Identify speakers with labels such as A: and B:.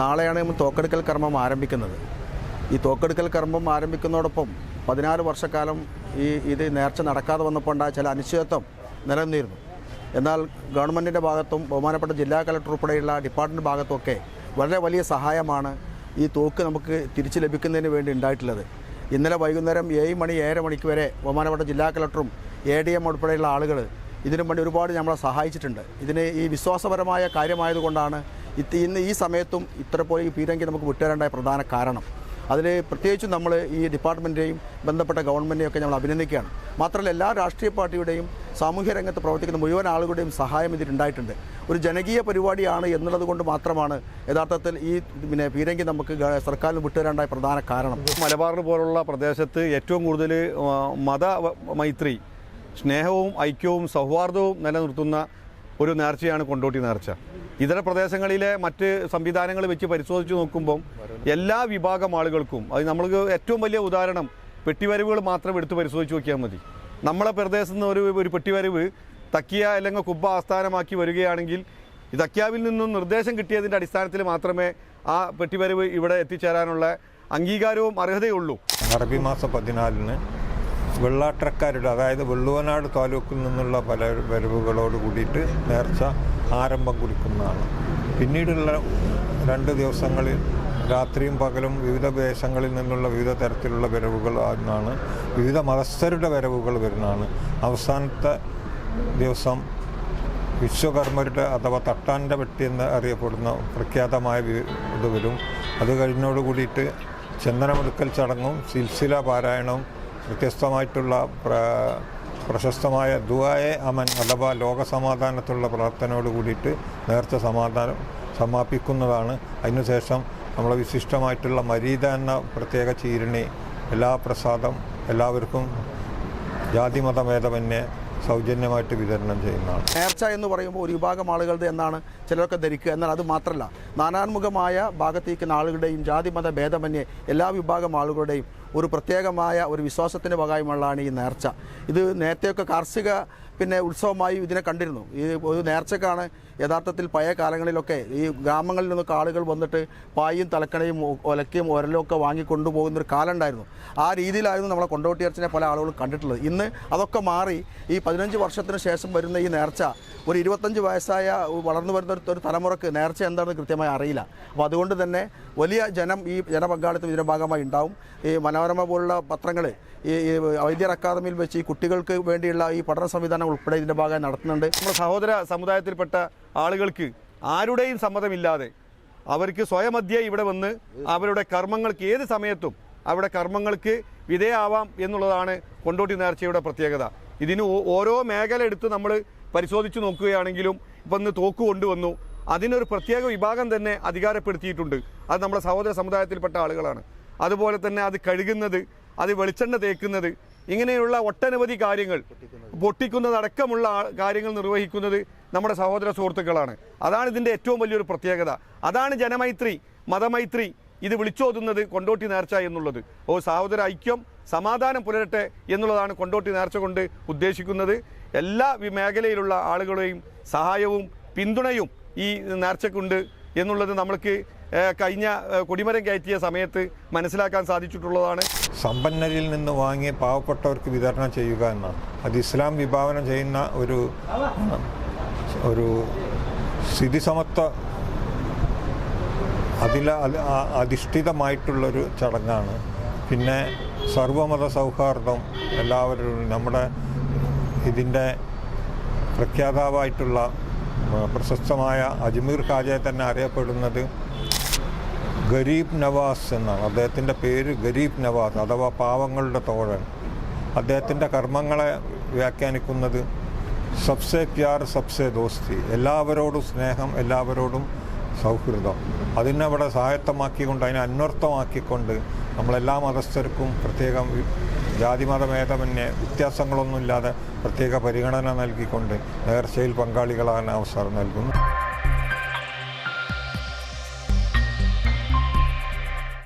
A: നാളെയാണ് തോക്കെടുക്കൽ കർമ്മം ആരംഭിക്കുന്നത്. ഈ തോക്കെടുക്കൽ കർമ്മം ആരംഭിക്കുന്നതോടൊപ്പം പതിനാല് വർഷക്കാലം ഈ ഇത് നേർച്ച നടക്കാതെ വന്നപ്പോൾ ഉണ്ടായ ചില അനിശ്ചിതത്വം നിലനിന്നിരുന്നു. എന്നാൽ ഗവൺമെന്റിന്റെ ഭാഗത്തും ബഹുമാനപ്പെട്ട ജില്ലാ കലക്ടർ ഉൾപ്പെടെയുള്ള ഡിപ്പാർട്ട്മെന്റ് ഭാഗത്തുമൊക്കെ വളരെ വലിയ സഹായമാണ് ഈ തോക്ക് നമുക്ക് തിരിച്ചു ലഭിക്കുന്നതിന് വേണ്ടി ഉണ്ടായിട്ടുള്ളത്. ഇന്നലെ വൈകുന്നേരം ഏഴ് മണി ഏഴര മണിക്ക് വരെ ബഹുമാനപ്പെട്ട ജില്ലാ കലക്ടറും എ ഡി എം ഉൾപ്പെടെയുള്ള ആളുകൾ ഇതിനു വേണ്ടി ഒരുപാട് നമ്മളെ സഹായിച്ചിട്ടുണ്ട്. ഇതിന് ഈ വിശ്വാസപരമായ കാര്യമായതുകൊണ്ടാണ് ഇന്ന് ഈ സമയത്തും ഇത്ര പോലെ ഈ പീരങ്കി നമുക്ക് വിട്ടുതരേണ്ട പ്രധാന കാരണം. അതിൽ പ്രത്യേകിച്ചും നമ്മൾ ഈ ഡിപ്പാർട്ട്മെന്റിനെയും ബന്ധപ്പെട്ട ഗവൺമെന്റിനെയും ഒക്കെ നമ്മൾ അഭിനന്ദിക്കുകയാണ്. മാത്രമല്ല എല്ലാ രാഷ്ട്രീയ പാർട്ടിയുടെയും സാമൂഹ്യ രംഗത്ത് പ്രവർത്തിക്കുന്ന മുഴുവൻ ആളുകളുടെയും സഹായം ഇതിലുണ്ടായിട്ടുണ്ട് ഒരു ജനകീയ പരിപാടിയാണ് എന്നുള്ളത് കൊണ്ട് മാത്രമാണ് യഥാർത്ഥത്തിൽ ഈ പിന്നെ പീരങ്കി നമുക്ക് സർക്കാരിന് വിട്ടുതരേണ്ടായ പ്രധാന കാരണം.
B: മലബാർ പോലുള്ള പ്രദേശത്ത് ഏറ്റവും കൂടുതൽ മത മൈത്രി സ്നേഹവും ഐക്യവും സൗഹാർദ്ദവും നിലനിർത്തുന്ന ഒരു നേർച്ചയാണ് കൊണ്ടോട്ടി നേർച്ച. ഇതര പ്രദേശങ്ങളിലെ മറ്റ് സംവിധാനങ്ങൾ വെച്ച് പരിശോധിച്ച് നോക്കുമ്പം എല്ലാ വിഭാഗം ആളുകൾക്കും അത് നമ്മൾക്ക് ഏറ്റവും വലിയ ഉദാഹരണം പെട്ടിവരവുകൾ മാത്രം എടുത്ത് പരിശോധിച്ച് നോക്കിയാൽ മതി. നമ്മളെ പ്രദേശത്ത് നിന്ന് ഒരു ഒരു പെട്ടിവരവ് തക്കിയ അല്ലെങ്കിൽ കുബ്ബ ആസ്ഥാനമാക്കി വരികയാണെങ്കിൽ തക്കിയാവിൽ നിന്നും നിർദ്ദേശം കിട്ടിയതിന്റെ അടിസ്ഥാനത്തിൽ മാത്രമേ ആ പെട്ടിവരവ് ഇവിടെ എത്തിച്ചേരാനുള്ള അംഗീകാരവും അർഹതയുള്ളൂ.
C: അറബി മാസം പതിനാലിന് വെള്ളാട്ടക്കാരുടെ അതായത് വെള്ളുവനാട് താലൂക്കിൽ നിന്നുള്ള പല വരവുകളോട് കൂടിയിട്ട് നേർച്ച ആരംഭം കുറിക്കുന്നതാണ് പിന്നീടുള്ള രണ്ട് ദിവസങ്ങളിൽ രാത്രിയും പകലും വിവിധ ദേശങ്ങളിൽ നിന്നുള്ള വിവിധ തരത്തിലുള്ള വരവുകൾ ആണ് വിവിധ മതസ്ഥരുടെ വരവുകൾ വരുന്നതാണ്. അവസാനത്തെ ദിവസം വിശ്വകർമ്മരുടെ അഥവാ തട്ടാന്റെ വെട്ടി എന്ന് അറിയപ്പെടുന്ന പ്രഖ്യാതമായ ഇത് വരും. അത് കഴിഞ്ഞോട് കൂടിയിട്ട് ചന്ദനമെടുക്കൽ ചടങ്ങും സിൽസില പാരായണവും വ്യത്യസ്തമായിട്ടുള്ള പ്രശസ്തമായ ദുആയെ അമൻ അഥവാ ലോകസമാധാനത്തിലുള്ള പ്രാർത്ഥനയോട് കൂടിയിട്ട് നേർച്ച സമാധാനം സമാപിക്കുന്നതാണ്. അതിനുശേഷം നമ്മളെ വിശിഷ്ടമായിട്ടുള്ള മരീത എന്ന പ്രത്യേക ചീരണി എല്ലാ പ്രസാദം എല്ലാവർക്കും ജാതി ജാതിമതഭേദമന്യേ സൗജന്യമായിട്ട് വിതരണം ചെയ്യുന്നതാണ്.
A: നേർച്ച എന്ന് പറയുമ്പോൾ ഒരു വിഭാഗം ആളുകളുടെ എന്നാണ് ചിലരൊക്കെ ധരിക്കുക. എന്നാൽ അത് മാത്രമല്ല നാനാന്മുഖമായ ഭാഗത്തേക്കുന്ന ആളുകളുടെയും ജാതി മത ഭേദമന്യേ എല്ലാ വിഭാഗം ആളുകളുടെയും ഒരു പ്രത്യേകമായ ഒരു വിശ്വാസത്തിന്റെ ഭാഗമായുള്ളതാണ് ഈ നേർച്ച. ഇത് നേരത്തെയൊക്കെ കാർഷിക പിന്നെ ഉത്സവമായി ഇതിനെ കണ്ടിരുന്നു. ഈ ഒരു നേർച്ചക്കാണ് യഥാർത്ഥത്തിൽ പഴയ കാലങ്ങളിലൊക്കെ ഈ ഗ്രാമങ്ങളിൽ നിന്നൊക്കെ ആളുകൾ വന്നിട്ട് പായും തലക്കണയും ഒലക്കയും ഒരലും ഒക്കെ വാങ്ങി കൊണ്ടുപോകുന്ന ഒരു കാലം ഉണ്ടായിരുന്നു ആ രീതിയിലായിരുന്നു നമ്മളെ കൊണ്ടോട്ടിയർച്ചനെ പല ആളുകളും കണ്ടിട്ടുള്ളത്. ഇന്ന് അതൊക്കെ മാറി ഈ പതിനഞ്ച് വർഷത്തിന് ശേഷം വരുന്ന ഈ നേർച്ച ഒരു ഇരുപത്തഞ്ച് വയസ്സായ വളർന്നു വരുന്ന ഒരു- തലമുറയ്ക്ക് നേർച്ച എന്താണെന്ന് കൃത്യമായി അറിയില്ല. അപ്പോൾ അതുകൊണ്ട് തന്നെ വലിയ ജനം ഈ ജനപങ്കാളിത്തം ഇതിന്റെ ഭാഗമായി ഉണ്ടാവും. ഈ മനോരമ പോലുള്ള പത്രങ്ങൾ ഈ വൈദ്യർ അക്കാദമിയിൽ വെച്ച് ഈ കുട്ടികൾക്ക് വേണ്ടിയുള്ള ഈ പഠന സംവിധാനം ഉൾപ്പെടെ ഇതിന്റെ ഭാഗമായി നടത്തുന്നുണ്ട്.
B: നമ്മുടെ സഹോദര സമുദായത്തിൽപ്പെട്ട ആളുകൾക്ക് ആരുടെയും സമ്മതമില്ലാതെ അവർക്ക് സ്വയമധ്യേ ഇവിടെ വന്ന് അവരുടെ കർമ്മങ്ങൾക്ക് ഏത് സമയത്തും അവരുടെ കർമ്മങ്ങൾക്ക് വിധേയാവാം എന്നുള്ളതാണ് കൊണ്ടോട്ടി നേർച്ചയുടെ പ്രത്യേകത. ഇതിന് ഓരോ മേഖല എടുത്ത് നമ്മൾ പരിശോധിച്ച് നോക്കുകയാണെങ്കിലും ഇപ്പം ഇന്ന് തോക്ക് കൊണ്ടുവന്നു. അതിനൊരു പ്രത്യേക വിഭാഗം തന്നെ അധികാരപ്പെടുത്തിയിട്ടുണ്ട്. അത് നമ്മുടെ സഹോദര സമുദായത്തിൽപ്പെട്ട ആളുകളാണ്. അതുപോലെ തന്നെ അത് കഴുകുന്നത് അത് വെളിച്ചെണ്ണ തേക്കുന്നത് ഇങ്ങനെയുള്ള ഒട്ടനവധി കാര്യങ്ങൾ പൊട്ടിക്കുന്നതടക്കമുള്ള കാര്യങ്ങൾ നിർവഹിക്കുന്നത് നമ്മുടെ സഹോദര സുഹൃത്തുക്കളാണ്. അതാണ് ഇതിന്റെ ഏറ്റവും വലിയൊരു പ്രത്യേകത. അതാണ് ജനമൈത്രി മതമൈത്രി ഇത് വിളിച്ചോതുന്നത് കൊണ്ടോട്ടി നേർച്ച എന്നുള്ളത്. ഓ സഹോദര ഐക്യം സമാധാനം പുലരട്ടെ എന്നുള്ളതാണ് കൊണ്ടോട്ടി നേർച്ച കൊണ്ട് ഉദ്ദേശിക്കുന്നത്. എല്ലാ മേഖലയിലുള്ള ആളുകളെയും സഹായവും പിന്തുണയും ഈ നേർച്ചക്കുണ്ട് എന്നുള്ളത് നമ്മൾക്ക് കഴിഞ്ഞ കൊടിമരം കയറ്റിയ സമയത്ത് മനസ്സിലാക്കാൻ സാധിച്ചിട്ടുള്ളതാണ്.
C: സമ്പന്നരിൽ നിന്ന് വാങ്ങി പാവപ്പെട്ടവർക്ക് വിതരണം ചെയ്യുക എന്നാണ്. അത് ഇസ്ലാം വിഭാവനം ചെയ്യുന്ന ഒരു ഒരു സ്ഥിതിസമത്വ അതിൽ അധിഷ്ഠിതമായിട്ടുള്ളൊരു ചടങ്ങാണ്. പിന്നെ സർവമത സൗഹാർദ്ദം എല്ലാവരും നമ്മുടെ ഇതിന്റെ പ്രഖ്യാതാവായിട്ടുള്ള പ്രശസ്തമായ അജ്മീർ ഖാജയെ തന്നെ അറിയപ്പെടുന്നത് ഗരീബ് നവാസ് എന്നാണ് അദ്ദേഹത്തിന്റെ പേര് ഗരീബ് നവാസ് അഥവാ പാവങ്ങളുടെ തോഴൻ. അദ്ദേഹത്തിന്റെ കർമ്മങ്ങളെ വ്യാഖ്യാനിക്കുന്നത് സബ്സെ പ്യാർ സബ്സെ ദോസ്തി. എല്ലാവരോടും സ്നേഹം എല്ലാവരോടും സൗഹൃദം. അതിനവിടെ സ്വായത്തമാക്കിക്കൊണ്ട് അതിനെ അന്വർത്ഥമാക്കിക്കൊണ്ട് നമ്മളെല്ലാ മതസ്ഥർക്കും പ്രത്യേകം ജാതിമതഭേദമന്യേ വ്യത്യാസങ്ങളൊന്നുമില്ലാതെ പ്രത്യേക പരിഗണന നൽകിക്കൊണ്ട് നേർച്ചയിൽ പങ്കാളികളാകാൻ അവസരം നൽകുന്നു.